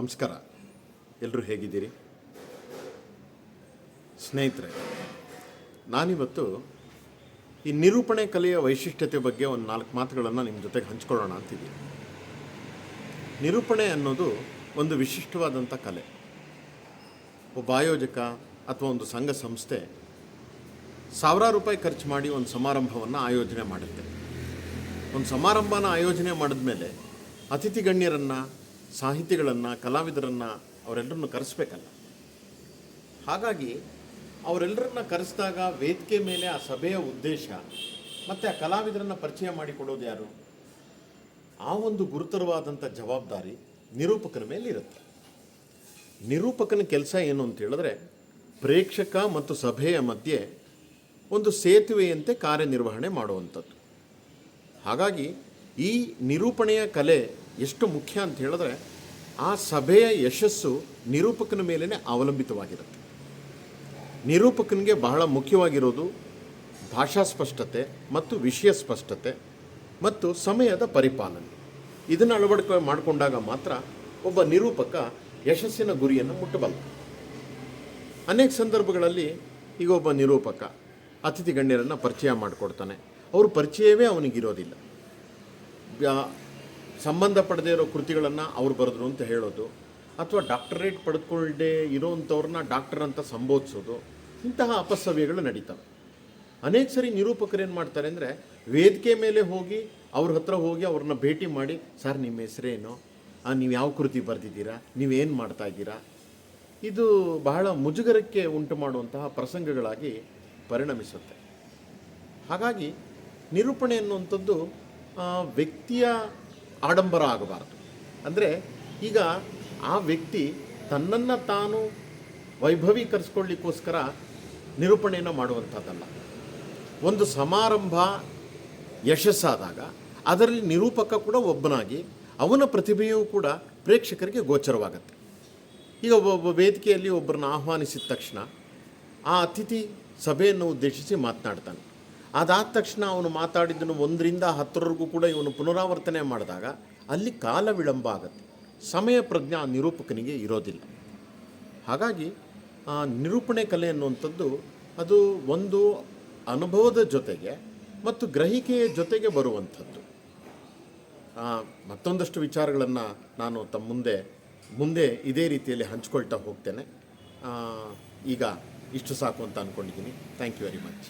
ನಮಸ್ಕಾರ. ಎಲ್ಲರೂ ಹೇಗಿದ್ದೀರಿ? ಸ್ನೇಹಿತರೆ, ನಾನಿವತ್ತು ಈ ನಿರೂಪಣೆ ಕಲೆಯ ವೈಶಿಷ್ಟ್ಯತೆ ಬಗ್ಗೆ ಒಂದು ನಾಲ್ಕು ಮಾತುಗಳನ್ನು ನಿಮ್ಮ ಜೊತೆಗೆ ಹಂಚ್ಕೊಳ್ಳೋಣ ಅಂತಿದ್ದೀನಿ ನಿರೂಪಣೆ ಅನ್ನೋದು ಒಂದು ವಿಶಿಷ್ಟವಾದಂಥ ಕಲೆ. ಒಬ್ಬ ಆಯೋಜಕ ಅಥವಾ ಒಂದು ಸಂಘ ಸಂಸ್ಥೆ ಸಾವಿರಾರು ರೂಪಾಯಿ ಖರ್ಚು ಮಾಡಿ ಒಂದು ಸಮಾರಂಭವನ್ನು ಆಯೋಜನೆ ಮಾಡುತ್ತೆ. ಒಂದು ಸಮಾರಂಭನ ಆಯೋಜನೆ ಮಾಡಿದ್ಮೇಲೆ ಅತಿಥಿ ಗಣ್ಯರನ್ನು ಸಾಹಿತಿಗಳನ್ನು ಕಲಾವಿದರನ್ನು ಅವರೆಲ್ಲರನ್ನು ಕರೆಸ್ಬೇಕಲ್ಲ. ಹಾಗಾಗಿ ಅವರೆಲ್ಲರನ್ನ ಕರೆಸಿದಾಗ ವೇದಿಕೆ ಮೇಲೆ ಆ ಸಭೆಯ ಉದ್ದೇಶ ಮತ್ತು ಆ ಕಲಾವಿದರನ್ನು ಪರಿಚಯ ಮಾಡಿಕೊಡೋದು ಯಾರು? ಆ ಒಂದು ಗುರುತರವಾದಂಥ ಜವಾಬ್ದಾರಿ ನಿರೂಪಕನ ಮೇಲೆ ಇರುತ್ತೆ. ನಿರೂಪಕನ ಕೆಲಸ ಏನು ಅಂತ ಹೇಳಿದ್ರೆ ಪ್ರೇಕ್ಷಕ ಮತ್ತು ಸಭೆಯ ಮಧ್ಯೆ ಒಂದು ಸೇತುವೆಯಂತೆ ಕಾರ್ಯನಿರ್ವಹಣೆ ಮಾಡುವಂಥದ್ದು. ಹಾಗಾಗಿ ಈ ನಿರೂಪಣೆಯ ಕಲೆ ಎಷ್ಟು ಮುಖ್ಯ ಅಂತ ಹೇಳಿದ್ರೆ ಆ ಸಭೆಯ ಯಶಸ್ಸು ನಿರೂಪಕನ ಮೇಲೇ ಅವಲಂಬಿತವಾಗಿರುತ್ತೆ. ನಿರೂಪಕನಿಗೆ ಬಹಳ ಮುಖ್ಯವಾಗಿರೋದು ಭಾಷಾ ಸ್ಪಷ್ಟತೆ ಮತ್ತು ವಿಷಯ ಸ್ಪಷ್ಟತೆ ಮತ್ತು ಸಮಯದ ಪರಿಪಾಲನೆ. ಇದನ್ನು ಅಳವಡಿಕೆ ಮಾಡಿಕೊಂಡಾಗ ಮಾತ್ರ ಒಬ್ಬ ನಿರೂಪಕ ಯಶಸ್ಸಿನ ಗುರಿಯನ್ನು ಮುಟ್ಟಬಲ್ಲ. ಅನೇಕ ಸಂದರ್ಭಗಳಲ್ಲಿ ಈಗ ಒಬ್ಬ ನಿರೂಪಕ ಅತಿಥಿ ಗಣ್ಯರನ್ನು ಪರಿಚಯ ಮಾಡಿಕೊಡ್ತಾನೆ. ಅವ್ರ ಪರಿಚಯವೇ ಅವನಿಗಿರೋದಿಲ್ಲ. ಸಂಬಂಧ ಪಡೆದೇ ಇರೋ ಕೃತಿಗಳನ್ನು ಅವ್ರು ಬರೆದ್ರು ಅಂತ ಹೇಳೋದು, ಅಥವಾ ಡಾಕ್ಟರೇಟ್ ಪಡೆದುಕೊಳ್ಳದೆ ಇರೋವಂಥವ್ರನ್ನ ಡಾಕ್ಟರ್ ಅಂತ ಸಂಬೋಧಿಸೋದು, ಇಂತಹ ಅಪಸವ್ಯಗಳು ನಡೀತವೆ. ಅನೇಕ ಸರಿ ನಿರೂಪಕರು ಏನು ಮಾಡ್ತಾರೆ ಅಂದರೆ ವೇದಿಕೆ ಮೇಲೆ ಹೋಗಿ ಅವ್ರ ಹತ್ರ ಹೋಗಿ ಅವ್ರನ್ನ ಭೇಟಿ ಮಾಡಿ, ಸರ್, ನಿಮ್ಮ ಹೆಸರೇನು? ನೀವು ಯಾವ ಕೃತಿ ಬರೆದಿದ್ದೀರಾ? ನೀವೇನು ಮಾಡ್ತಾ ಇದ್ದೀರಾ? ಇದು ಬಹಳ ಮುಜುಗರಕ್ಕೆ ಉಂಟು ಮಾಡುವಂತಹ ಪ್ರಸಂಗಗಳಾಗಿ ಪರಿಣಮಿಸುತ್ತೆ. ಹಾಗಾಗಿ ನಿರೂಪಣೆ ಅನ್ನುವಂಥದ್ದು ವ್ಯಕ್ತಿಯ ಆಡಂಬರ ಆಗಬಾರದು. ಅಂದರೆ ಈಗ ಆ ವ್ಯಕ್ತಿ ತನ್ನನ್ನು ತಾನು ವೈಭವೀಕರಿಸ್ಕೊಳ್ಳಿಕ್ಕೋಸ್ಕರ ನಿರೂಪಣೆಯನ್ನು ಮಾಡುವಂಥದ್ದಲ್ಲ. ಒಂದು ಸಮಾರಂಭ ಯಶಸ್ಸಾದಾಗ ಅದರಲ್ಲಿ ನಿರೂಪಕ ಕೂಡ ಒಬ್ಬನಾಗಿ ಅವನ ಪ್ರತಿಭೆಯೂ ಕೂಡ ಪ್ರೇಕ್ಷಕರಿಗೆ ಗೋಚರವಾಗುತ್ತೆ. ಈಗ ಒಬ್ಬ ವೇದಿಕೆಯಲ್ಲಿ ಒಬ್ಬರನ್ನ ಆಹ್ವಾನಿಸಿದ ತಕ್ಷಣ ಆ ಅತಿಥಿ ಸಭೆಯನ್ನು ಉದ್ದೇಶಿಸಿ ಮಾತನಾಡ್ತಾನೆ. ಅದಾದ ತಕ್ಷಣ ಅವನು ಮಾತಾಡಿದ್ದನ್ನು ಒಂದರಿಂದ ಹತ್ತರವರೆಗೂ ಕೂಡ ಇವನು ಪುನರಾವರ್ತನೆ ಮಾಡಿದಾಗ ಅಲ್ಲಿ ಕಾಲ ವಿಳಂಬ ಆಗುತ್ತೆ. ಸಮಯ ಪ್ರಜ್ಞೆ ನಿರೂಪಕನಿಗೆ ಇರೋದಿಲ್ಲ. ಹಾಗಾಗಿ ಆ ನಿರೂಪಣೆ ಕಲೆ ಅನ್ನುವಂಥದ್ದು ಅದು ಒಂದು ಅನುಭವದ ಜೊತೆಗೆ ಮತ್ತು ಗ್ರಹಿಕೆಯ ಜೊತೆಗೆ ಬರುವಂಥದ್ದು. ಮತ್ತೊಂದಷ್ಟು ವಿಚಾರಗಳನ್ನು ನಾನು ತಮ್ಮ ಮುಂದೆ ಮುಂದೆ ಇದೇ ರೀತಿಯಲ್ಲಿ ಹಂಚ್ಕೊಳ್ತಾ ಹೋಗ್ತೇನೆ. ಈಗ ಇಷ್ಟು ಸಾಕು ಅಂತ ಅಂದ್ಕೊಂಡಿದ್ದೀನಿ ಥ್ಯಾಂಕ್ ಯು ವೆರಿ ಮಚ್